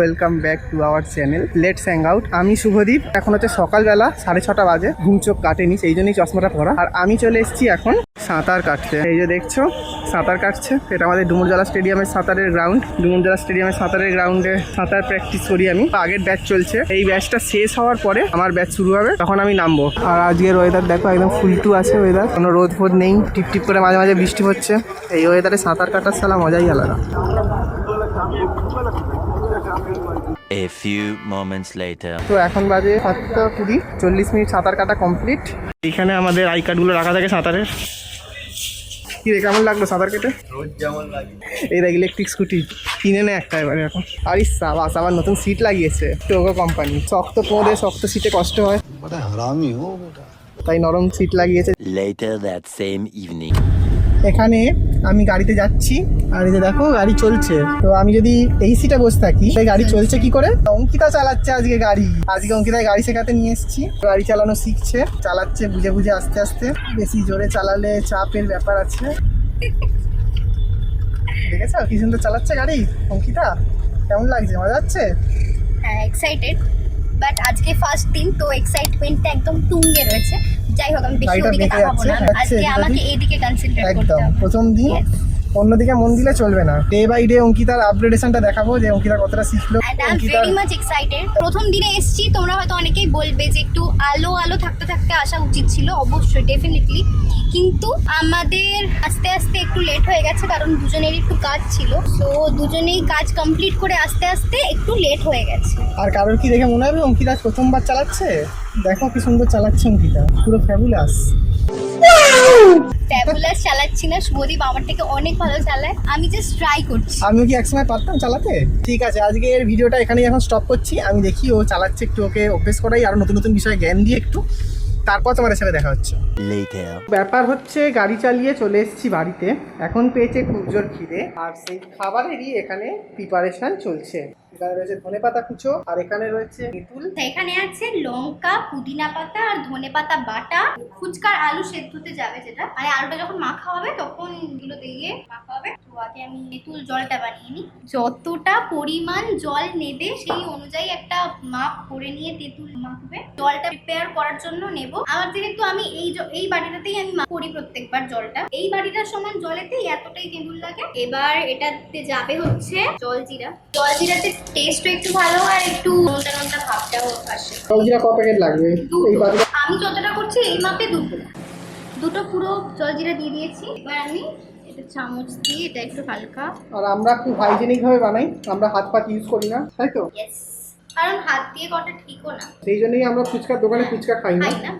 Welcome back to our channel let's hang out আমি শুভদীপ। এখন হচ্ছে সকালবেলা, সাড়ে ছটা বাজে। ঘুম চোখ কাটেনি, সেই জন্যই চশমাটা পরা। আর আমি চলে এসেছি এখন সাঁতার কাটতে। এই যে দেখছ, সাঁতার কাটছে। এটা আমাদের ডুমুরজলা স্টেডিয়ামের সাঁতারের গ্রাউন্ড ডুমুরজলা স্টেডিয়ামের সাঁতারের গ্রাউন্ডে সাঁতার প্র্যাকটিস করি আমি। আগের ব্যাচ চলছে। এই ব্যাচটা শেষ হওয়ার পরে আমার ব্যাচ শুরু হবে। তখন আমি নামবো। আর আজকের ওয়েদার দেখো, একদম ফুলটু আছে ওয়েদার কোনো রোদ ফোদ নেই। টিপ টিপ করে মাঝে মাঝে বৃষ্টি হচ্ছে। এই ওয়েদারে সাঁতার কাটার সালা মজাই আলাদা। A few moments later. তো এখন বাজে সাতটা কুড়ি চল্লিশ মিনিট সাঁতার কাটা কমপ্লিট এখানে আমাদের আই কার্ডগুলো রাখা থাকে সাঁতারের। কি রে কেমন লাগল সাঁতার কেটে? এই দেখ ইলেকট্রিক স্কুটি কিনে নেয় একটা এবারে এখন। আরে সাবাস আবার নতুন সিট লাগিয়েছে টোগো কোম্পানি শক্ত কোমরে শক্ত সিটে কষ্ট হয়। তাই নরম সিট লাগিয়েছে। লেটার দ্যাট সেম ইভিনিং এখানে আমি গাড়িতে যাচ্ছি। আর এই যে দেখো, গাড়ি চলছে। তো আমি যদি এই সিটে বসে থাকি, সেই গাড়ি চলছে কি করে? অঙ্কিতা চালাচ্ছে আজকে গাড়ি। আজকে অঙ্কিতায় গাড়ি শেখাতে নিয়ে এসেছি। গাড়ি চালানো শিখছে, চালাচ্ছে বুঝে বুঝে আস্তে আস্তে। বেশি জোরে চালালে চাপের ব্যাপার আছে। দেখেছ কি সুন্দর চালাচ্ছে গাড়ি, অঙ্কিতা? কেমন লাগছে? মজা যাচ্ছে হ্যাঁ এক্সাইটেড বাট আজকে ফার্স্ট দিন তো এক্সাইটমেন্টটা একদম তুঙ্গে রয়েছে। যাই হোক আমি বেশি ওদিকে তাকাবো না। আজকে আমাকে এইদিকে কনসেন্ট্রেট করতে হবে। প্রথম দিন. অন্যদিকে মন দিলে চলবে না। ডে বাই ডে অঙ্কিতার আপগ্রেডেশনটা দেখাবো যে অঙ্কিতা কতটা শিখলো ভেরি মাচ এক্সাইটেড প্রথম দিনে এসেছি তোমরা হয়তো অনেকেই বলবে যে একটু আলো আলো থাকতে থাকতে আসা উচিত ছিল অবশ্যই ডেফিনেটলি কিন্তু আমাদের আস্তে আস্তে একটু লেট হয়ে গেছে কারণ দুজনের একটু কাজ ছিল। তো দুজনেই কাজ কমপ্লিট করে আস্তে আস্তে একটু লেট হয়ে গেছে। আর কারোর কি দেখে মনে হবে অঙ্কিতা প্রথমবার চালাচ্ছে? দেখো কি সুন্দর চালাচ্ছে অঙ্কিতা পুরো ফ্যাবুলাস ফ্যাবুলাস চালাচ্ছি না শুভদীপ আমার থেকে অনেক ভালো চালায়। আমি জাস্ট ট্রাই করছি। আমিও কি একসময় পারতাম চালাতে? ঠিক আছে আজকে এর ভিডিওটা এখানেই এখন স্টপ করছি। আমি দেখি ও চালাচ্ছে একটু ওকে অভ্যেস করাই আরও নতুন নতুন বিষয়ে জ্ঞান দিয়ে একটু। তারপর তোমাদের সাথে দেখা হচ্ছে। ব্যাপার হচ্ছে গাড়ি চালিয়ে চলে এসেছি বাড়িতে। এখন পেয়েছে খুব জোর খিদে আর সেই খাবারেরই এখানে প্রিপারেশন চলছে। এখানে রয়েছে ধনে পাতা কুচো, আর এখানে রয়েছে এখানে আছে লঙ্কা, পুদিনা পাতা, আর ধনে পাতা বাটা। ফুচকার আলু সেদ্ধতে যাবে যেটা। মানে আলুটা যখন মাখা হবে, তখন এগুলো দিয়ে মাখা হবে। তো আগে আমি জলটা বানিয়ে নিই। যতটা পরিমাণ জল নেবে, সেই অনুযায়ী একটা মাপ করে নিয়ে তেঁতুল মাখবে। জলটা প্রিপেয়ার করার জন্য নেব। আমার যেহেতু আমি এই এই বাটিটাতেই আমি করি প্রত্যেকবার জলটা। এই বাটিটার সমান জলেতেই এতটাই তেঁতুল লাগে। এবার এটাতে যাবে হচ্ছে জলজিরা। জলজিরাতে টেস্টও একটু ভালো আর একটু নোনতা নোনতা ভাবটাও আসে। জলজিরা ক প্যাকেট লাগবে? এই বাড়িতে আমি যতটা করছি এই মাপে দুটো। দুটো পুরো জলজিরা দিয়ে দিয়েছি। এবার আমি এটা চামচ দিয়ে এটা একটু হালকা আর আমরা খুব হাইজেনিক ভাবে বানাই। আমরা হাত পাত ইউজ করি না তাই তো? কারণ হাত দিয়ে কটা ঠিকও না। সেই জন্যই আমরা ফুচকার দোকানে ফুচকা খাই না। খাই না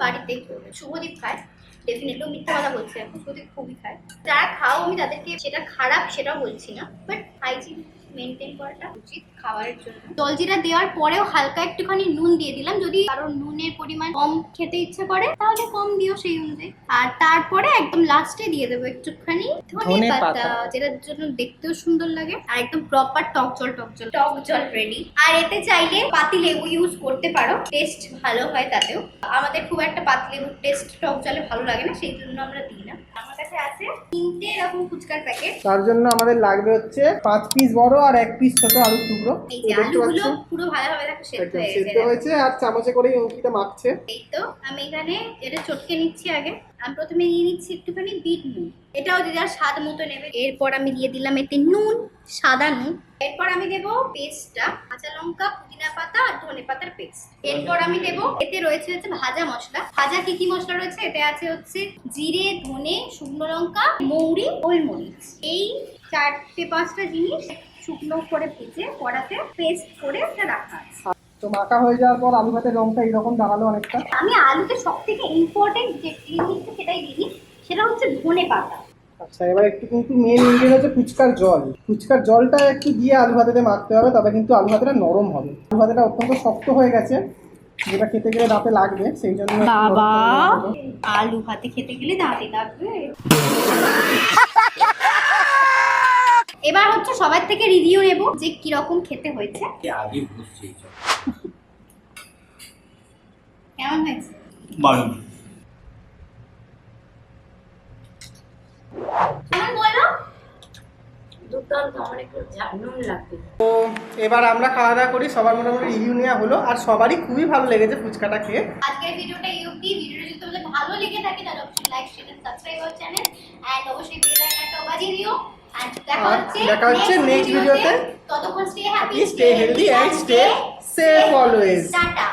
করবে শুভদীপ খায়। ডেফিনেটলি মিথ্যা কথা বলছি এখন শুভদীপ খুবই খায়। যারা খাও আমি তাদেরকে সেটা খারাপ সেটাও বলছি না। বাট হাইজিন মেনটেন করাটা উচিত খাবারের জন্য। জলজিরা দেওয়ার পরেও হালকা একটুখানি নুন দিয়ে দিলাম। যদি কারও নুনের পরিমাণ কম খেতে ইচ্ছে করে তাহলে কম দিও সেই অনুযায়ী। আর তারপরে একদম লাস্টে দিয়ে দেবো একটুখানি ধনে পাতা। যেটার জন্য দেখতেও সুন্দর লাগে আর একদম প্রপার টক জল টক জল টক জল রেডি আর এতে চাইলে পাতি লেবু ইউজ করতে পারো। টেস্ট ভালো হয় তাতেও। আমাদের খুব একটা পাতি লেবুর টেস্ট টক জলে ভালো লাগে না সেই জন্য আমরা দিই না। আমার কাছে আছে তিনটে এরকম ফুচকার প্যাকেট তার জন্য আমাদের লাগবে হচ্ছে পাঁচ পিস বড় আর এক পিস ছোট আলুর টুকরো। এই যে আলুগুলো পুরো ভালোভাবে দেখো সেদ্ধ একদম হয়ে সেদ্ধ হয়েছে আর চামচে করেই অঙ্কিতা মাখছে। এই তো আমি এখানে এটা চটকে নিচ্ছি আগে। আমি প্রথমে নিয়ে নিচ্ছি একটুখানি বিট নুন। এটাও যে যার স্বাদ মতো নেবে। এরপর আমি দিয়ে দিলাম এতে নুন সাদা নুন। এরপর আমি দেব পেস্টটা কাঁচা লঙ্কা পুদিনা পাতা আর ধনে পাতার পেস্ট এরপর আমি দেব এতে রয়েছে হচ্ছে ভাজা মশলা। ভাজা কি কি মশলা রয়েছে? এতে আছে হচ্ছে জিরে ধনে শুকনো লঙ্কা মৌরি গোলমরিচ। এই চারটে পাঁচটা জিনিস শুকনো করে ভেজে কড়াতে পেস্ট করে রাখা আছে। তো মাখা হয়ে যাওয়ার পর আলু ভাতের রংটা এইরকম দাঁড়াল অনেকটা? আমি আলুতে সব থেকে ইম্পর্টেন্ট যে জিনিসটা সেটাই দিই সেটা হচ্ছে ধনে পাতা। আচ্ছা এবার একটু কিন্তু মেন ইনগ্রিডিয়েন্ট হচ্ছে ফুচকার জল। ফুচকার জলটা একটু দিয়ে আলু ভাতেতে মাখতে হবে তবে কিন্তু আলু ভাতেটা নরম হবে। আলু ভাতেটা অত্যন্ত শক্ত হয়ে গেছে যেটা খেতে গেলে দাঁতে লাগবে সেই জন্য বাবা! আলু ভাতে খেতে গেলে দাঁতে লাগবে। এবার হচ্ছে সবার থেকে রিভিউ নেব যে কীরকম খেতে হয়েছে। কেমন হয়েছে কেমন বলো বললাম তো আমার একটু ঝাল নুন লাগবে। তো এবার আমরা খাওয়া দাওয়া করি সবার মোটামুটি রিভিউ নেওয়া হলো আর সবারই খুবই ভালো লেগেছে ফুচকাটা খেয়ে। আজকের ভিডিওটা এই অবধি। ভিডিওটা যদি তোমাদের ভালো লেগে থাকে তাহলে অবশ্যই like share and subscribe our channel and অবশ্যই বেল আইকনটাও বাজিয়ে দিও। এন্ড দেখা হচ্ছে দেখা হচ্ছে next videoতে। ততক্ষণ stay happy Stay healthy and stay safe always. Tata